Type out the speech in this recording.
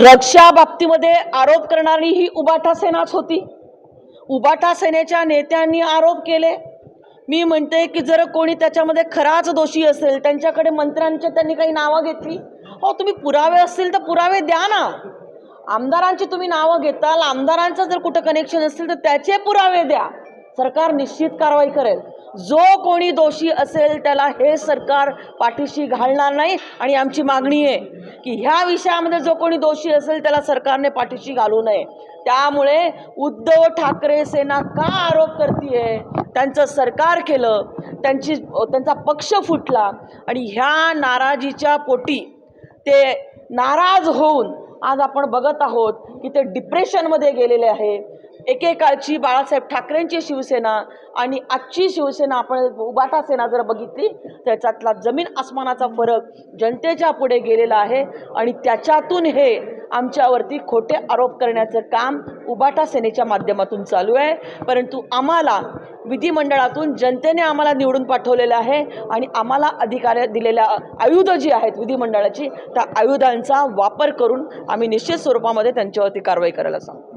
ड्रग्सच्या बाबतीमध्ये आरोप करणारी ही उबाटा सेनाच होती. उबाटा सेनेच्या नेत्यांनी आरोप केले. मी म्हणते की जर कोणी त्याच्यामध्ये खराच दोषी असेल त्यांच्याकडे मंत्र्यांचे त्यांनी काही नावं घेतली हो तुम्ही पुरावे असतील तर पुरावे द्या ना. आमदारांची तुम्ही नावं घेताल आमदारांचं जर कुठं कनेक्शन असतील तर त्याचे पुरावे द्या. सरकार निश्चित कारवाई करेल. जो कोणी दोषी असेल त्याला हे सरकार पाठीशी घालणार नाही आणि आमची मागणी आहे की ह्या विषयामध्ये जो कोणी दोषी असेल त्याला सरकारने पाठीशी घालू नये. त्यामुळे उद्धव ठाकरे सेना का आरोप करते त्यांचं सरकार केलं त्यांची त्यांचा पक्ष फुटला आणि ह्या नाराजीच्या पोटी ते नाराज होऊन आज आपण बघत आहोत की ते डिप्रेशनमध्ये गेलेले आहे. एकेकाळची बाळासाहेब ठाकरेंची शिवसेना आणि आजची शिवसेना आपण उबाटा सेना जर बघितली त्याच्यातला जमीन आसमानाचा फरक जनतेच्या पुढे गेलेला आहे आणि त्याच्यातून हे आमच्यावरती खोटे आरोप करण्याचं काम उबाटा सेनेच्या माध्यमातून चालू आहे. परंतु आम्हाला विधिमंडळातून जनतेने आम्हाला निवडून पाठवलेलं आहे आणि आम्हाला अधिकार दिलेल्या आयुधं जी आहेत विधिमंडळाची त्या आयुधांचा वापर करून आम्ही निश्चित स्वरूपामध्ये त्यांच्यावरती कारवाई करायला सांगू.